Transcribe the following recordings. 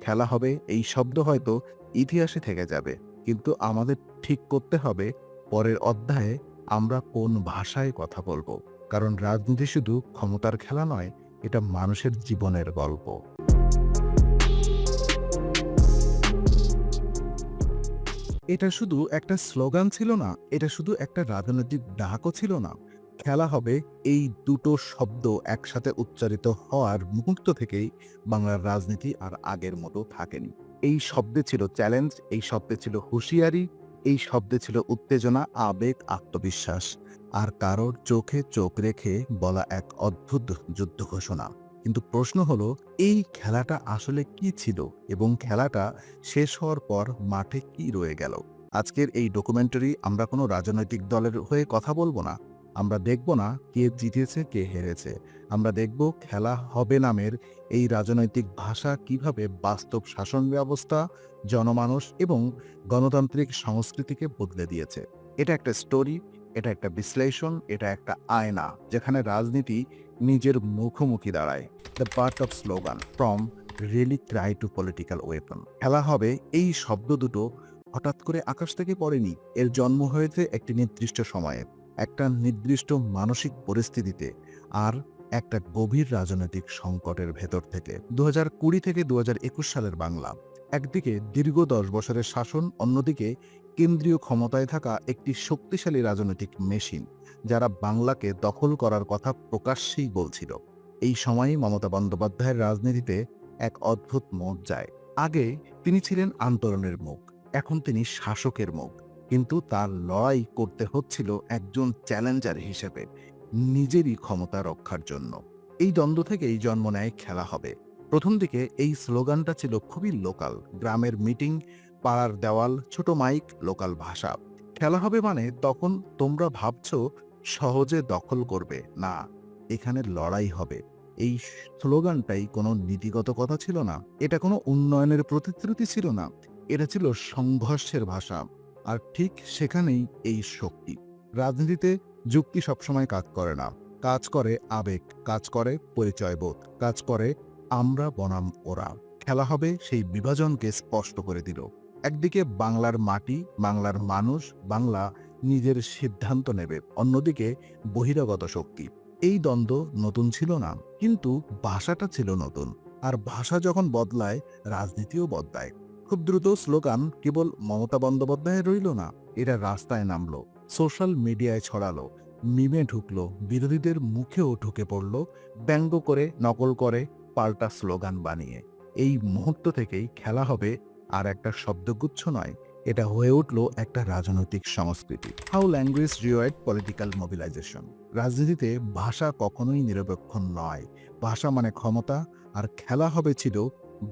খেলা হবে, এই শব্দ হয়তো ইতিহাসে থেকে যাবে। কিন্তু আমাদের ঠিক করতে হবে, পরের অধ্যায়ে আমরা কোন ভাষায় কথা বলব। কারণ রাজনীতি শুধু ক্ষমতার খেলা নয়, এটা মানুষের জীবনের গল্প। এটা শুধু একটা স্লোগান ছিল না, এটা শুধু একটা রাজনৈতিক ডাকও ছিল না। খেলা হবে, এই দুটো শব্দ একসাথে উচ্চারিত হওয়ার মুহূর্ত থেকেই বাংলার রাজনীতি আর আগের মতো থাকেনি। এই শব্দে ছিল চ্যালেঞ্জ এই শব্দে ছিল হুঁশিয়ারি, এই শব্দে ছিল উত্তেজনা, আবেগ, আত্মবিশ্বাস। আর কারোর চোখে চোখ রেখে বলা এক অদ্ভুত যুদ্ধ ঘোষণা। কিন্তু প্রশ্ন হলো, এই খেলাটা আসলে কি ছিল এবং খেলাটা শেষ হওয়ার পর মাঠে কি রয়ে গেল? আজকের এই ডকুমেন্টারি আমরা কোনো রাজনৈতিক দলের হয়ে কথা বলব না। আমরা দেখব না কে জিতেছে, কে হেরেছে। আমরা দেখব খেলা হবে নামের এই রাজনৈতিক ভাষা কীভাবে বাস্তব শাসন ব্যবস্থা, জনমানুষ এবং গণতান্ত্রিক সংস্কৃতিকে বদলে দিয়েছে। এটা একটা স্টোরি এটা একটা বিশ্লেষণ, এটা একটা আয়না যেখানে রাজনীতি নিজের মুখোমুখি দাঁড়ায়। The part of slogan from really try to political weapon খেলা হবে এই শব্দ দুটো হঠাৎ করে আকাশ থেকে পড়েনি। এর জন্ম হয়েছে একটি নির্দিষ্ট সময়ে। একটা নির্দিষ্ট মানসিক পরিস্থিতিতে আর একটা গভীর রাজনৈতিক সংকটের ভেতর থেকে। দু কুড়ি থেকে দু হাজার একুশ সালের বাংলা। একদিকে দীর্ঘ দশ বছরের শাসন, অন্যদিকে কেন্দ্রীয় ক্ষমতায় থাকা একটি শক্তিশালী রাজনৈতিক মেশিন, যারা বাংলাকে দখল করার কথা প্রকাশ্যেই বলছিল। এই সময়ই মমতা বন্দ্যোপাধ্যায়ের রাজনীতিতে এক অদ্ভুত মোড় যায় আগে তিনি ছিলেন আন্দোলনের মুখ, এখন তিনি শাসকের মুখ। কিন্তু তার লড়াই করতে হচ্ছিল একজন চ্যালেঞ্জার হিসেবে, নিজেরই ক্ষমতা রক্ষার জন্য। এই দ্বন্দ্ব থেকেই জন্ম নেয় খেলা হবে। প্রথম দিকে এই স্লোগানটা ছিল খুবই লোকাল। গ্রামের মিটিং, পাড়ার দেওয়াল, ছোট মাইক, লোকাল ভাষা। খেলা হবে মানে তখন তোমরা ভাবছ সহজে দখল করবে। না, এখানে লড়াই হবে। এই স্লোগানটাই কোনো নীতিগত কথা ছিল না। এটা কোনো উন্নয়নের প্রতিশ্রুতি ছিল না। এটা ছিল সংঘর্ষের ভাষা। আর ঠিক সেখানেই এই শক্তি। রাজনীতিতে যুক্তি সবসময় কাজ করে না। কাজ করে আবেগ, কাজ করে পরিচয়বোধ, কাজ করে আমরা বনাম ওরা। খেলা হবে সেই বিভাজনকে স্পষ্ট করে দিল। একদিকে বাংলার মাটি, বাংলার মানুষ, বাংলা নিজের সিদ্ধান্ত নেবে। অন্যদিকে বহিরাগত শক্তি। এই দ্বন্দ্ব নতুন ছিল না, কিন্তু ভাষাটা ছিল নতুন। আর ভাষা যখন বদলায়, রাজনীতিও বদলায়। খুব দ্রুত স্লোগান কেবল মমতা বন্দ্যোপাধ্যায় রইল না, এরা রাস্তায় নামলো, সোশ্যাল মিডিয়ায় ছড়ালো, মিমে ঢুকলো, বিরোধীদের মুখেও ঢুকে পড়ল, ব্যঙ্গ করে, নকল করে, পাল্টা স্লোগান বানিয়ে। এই মুহূর্ত থেকেই খেলা হবে আর একটা শব্দগুচ্ছ নয়, এটা হয়ে উঠল একটা রাজনৈতিক সংস্কৃতি। How language rewired political mobilisation রাজনীতিতে ভাষা কখনোই নিরপেক্ষ নয়, ভাষা মানে ক্ষমতা, আর খেলা হবে ছিল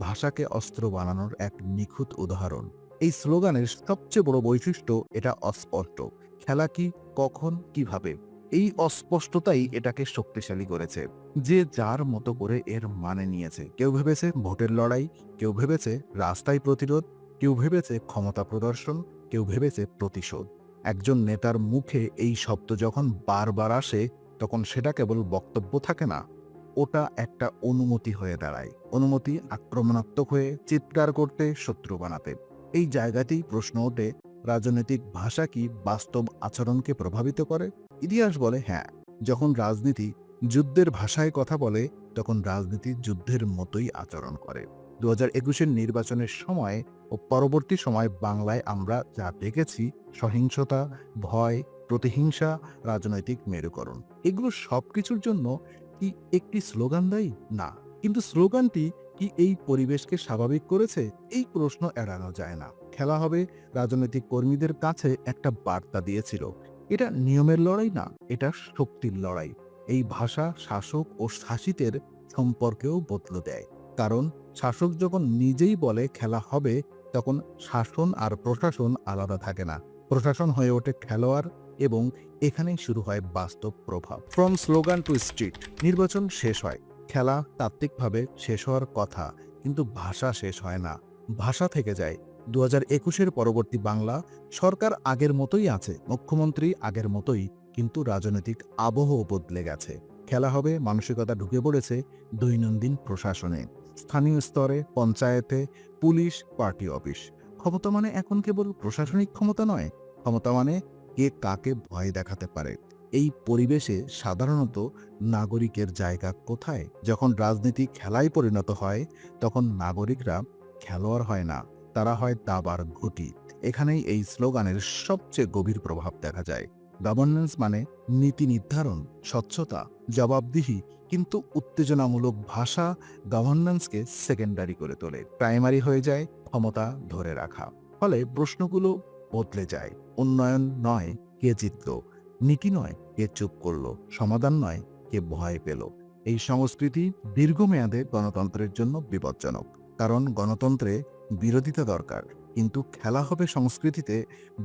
ভাষাকে অস্ত্র বানানোর এক নিখুঁত উদাহরণ। এই স্লোগানের সবচেয়ে বড় বৈশিষ্ট্য এটা অস্পষ্ট। খেলা কি, কখন, কীভাবে? এই অস্পষ্টতাই এটাকে শক্তিশালী করেছে। যে যার মতো করে এর মানে নিয়েছে। কেউ ভেবেছে ভোটের লড়াই, কেউ ভেবেছে রাস্তায় প্রতিরোধ, কেউ ভেবেছে ক্ষমতা প্রদর্শন, কেউ ভেবেছে প্রতিশোধ। একজন নেতার মুখে এই শব্দ যখন বারবার আসে, তখন সেটা কেবল বক্তব্য থাকে না। ওটা একটা অনুমতি হয়ে দাঁড়ায়। অনুমতি আক্রমণাত্মক হয়ে চিৎকার করতে শত্রু বানাতে। এই জায়গাতেই প্রশ্ন ওঠে, রাজনৈতিক ভাষা কি বাস্তব আচরণকে প্রভাবিত করে? ইতিহাস বলে হ্যাঁ। যখন রাজনীতি যুদ্ধের ভাষায় কথা বলে, তখন রাজনীতি যুদ্ধের মতোই আচরণ করে। দু হাজার একুশের নির্বাচনের সময় ও পরবর্তী সময় বাংলায় আমরা যা দেখেছি, সহিংসতা, ভয়, প্রতিহিংসা, রাজনৈতিক মেরুকরণ, এগুলো সবকিছুর জন্য কি একটি স্লোগান দায়ী? না। কিন্তু স্লোগানটি কি এই পরিবেশকে স্বাভাবিক করেছে? এই প্রশ্ন এড়ানো যায় না। খেলা হবে, রাজনৈতিক কর্মীদের কাছে একটা বার্তা দিয়েছিল। এটা নিয়মের লড়াই না, এটা শক্তির লড়াই। এই ভাষা শাসক ও শাসিতের সম্পর্কেও বদলে দেয়। কারণ শাসক যখন নিজেই বলে খেলা হবে, তখন শাসন আর প্রশাসন আলাদা থাকে না। প্রশাসন হয়ে ওঠে খেলোয়াড় এবং এখানেই শুরু হয় বাস্তব প্রভাব। ফ্রম স্লোগান টু স্ট্রিট নির্বাচন শেষ হয়। খেলা তাত্ত্বিকভাবে শেষ হওয়ার কথা, কিন্তু ভাষা শেষ হয় না। ভাষা থেকে যায়। দু হাজার একুশের পরবর্তী বাংলা সরকার আগের মতোই আছে। মুখ্যমন্ত্রী আগের মতোই, কিন্তু রাজনৈতিক আবহ বদলে গেছে। খেলা হবে, মানসিকতা ঢুকে পড়েছে দৈনন্দিন প্রশাসনে। স্থানীয় স্তরে, পঞ্চায়েতে, পুলিশ, পার্টি অফিস। ক্ষমতা মানে এখন কেবল প্রশাসনিক ক্ষমতা নয়। ক্ষমতা মানে কে কাকে ভয় দেখাতে পারে। এই পরিবেশে সাধারণত নাগরিকের জায়গা কোথায়? যখন রাজনীতি খেলায় পরিণত হয়, তখন নাগরিকরা খেলোয়াড় হয় না, তারা হয় দাবার ঘুটি। এখানেই এই স্লোগানের সবচেয়ে গভীর প্রভাব দেখা যায়। গভর্নেন্স মানে নীতি নির্ধারণ, স্বচ্ছতা, জবাবদিহি, কিন্তু উত্তেজনামূলক ভাষা গভর্নেন্সকে সেকেন্ডারি করে তোলে। প্রাইমারি হয়ে যায় ক্ষমতা ধরে রাখা। ফলে প্রশ্নগুলো বদলে যায়। উন্নয়ন নয় কে জিতল, নীতি নয় কে চুপ করল, সমাধান নয় কে ভয় পেল। এই সংস্কৃতি দীর্ঘমেয়াদে গণতন্ত্রের জন্য বিপজ্জনক, কারণ গণতন্ত্রে বিরোধিতা দরকার, কিন্তু খেলা হবে সংস্কৃতিতে,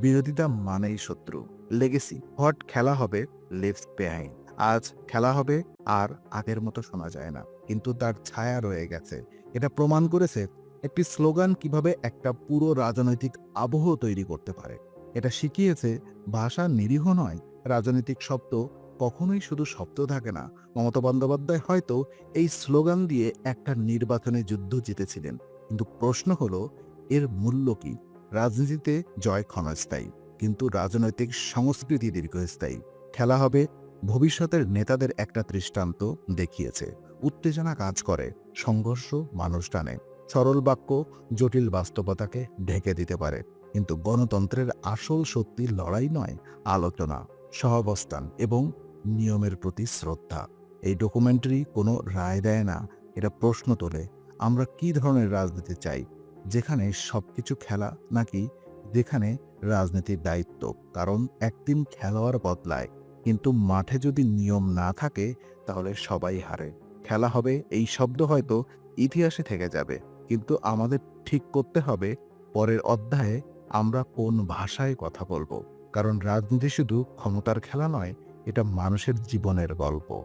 বিরোধিতা মানেই শত্রু। লেগেসি হট খেলা হবে লিভস বেহাইন্ড আজ খেলা হবে, আর আগের মতো শোনা যায় না, কিন্তু তার ছায়া রয়ে গেছে। এটা প্রমাণ করেছে একটি স্লোগান কীভাবে একটা পুরো রাজনৈতিক আবহ তৈরি করতে পারে। এটা শিখিয়েছে ভাষা নিরীহ নয়, রাজনৈতিক শব্দ কখনোই শুধু শব্দ থাকে না। মমতা বন্দ্যোপাধ্যায় হয়তো এই স্লোগান দিয়ে একটা নির্বাচনে যুদ্ধ জিতেছিলেন। কিন্তু প্রশ্ন হলো, এর মূল্য কি? রাজনীতিতে জয় ক্ষণস্থায়ী, কিন্তু রাজনৈতিক সংস্কৃতি দীর্ঘস্থায়ী। খেলা হবে, ভবিষ্যতের নেতাদের একটা দৃষ্টান্ত দেখিয়েছে। উত্তেজনা কাজ করে, সংঘর্ষ মানুষ টানে। সরল বাক্য জটিল বাস্তবতাকে ঢেকে দিতে পারে। কিন্তু গণতন্ত্রের আসল সত্যি লড়াই নয়, আলোচনা, সহাবস্থান এবং নিয়মের প্রতি শ্রদ্ধা। এই ডকুমেন্টারি কোনো রায় দেয় না, এটা প্রশ্ন তোলে, আমরা কি ধরনের রাজনীতি চাই? যেখানে সবকিছু খেলা নাকি যেখানে রাজনীতির দায়িত্ব, কারণ একদিন খেলোয়াড় বদলায়, কিন্তু মাঠে যদি নিয়ম না থাকে, তাহলে সবাই হারে। খেলা হবে, এই শব্দ হয়তো ইতিহাসে থেকে যাবে। কিন্তু আমাদের ঠিক করতে হবে পরের অধ্যায়ে আমরা কোন ভাষায় কথা বলব। কারণ রাজনীতি শুধু ক্ষমতার খেলা নয়, এটা মানুষের জীবনের গল্প।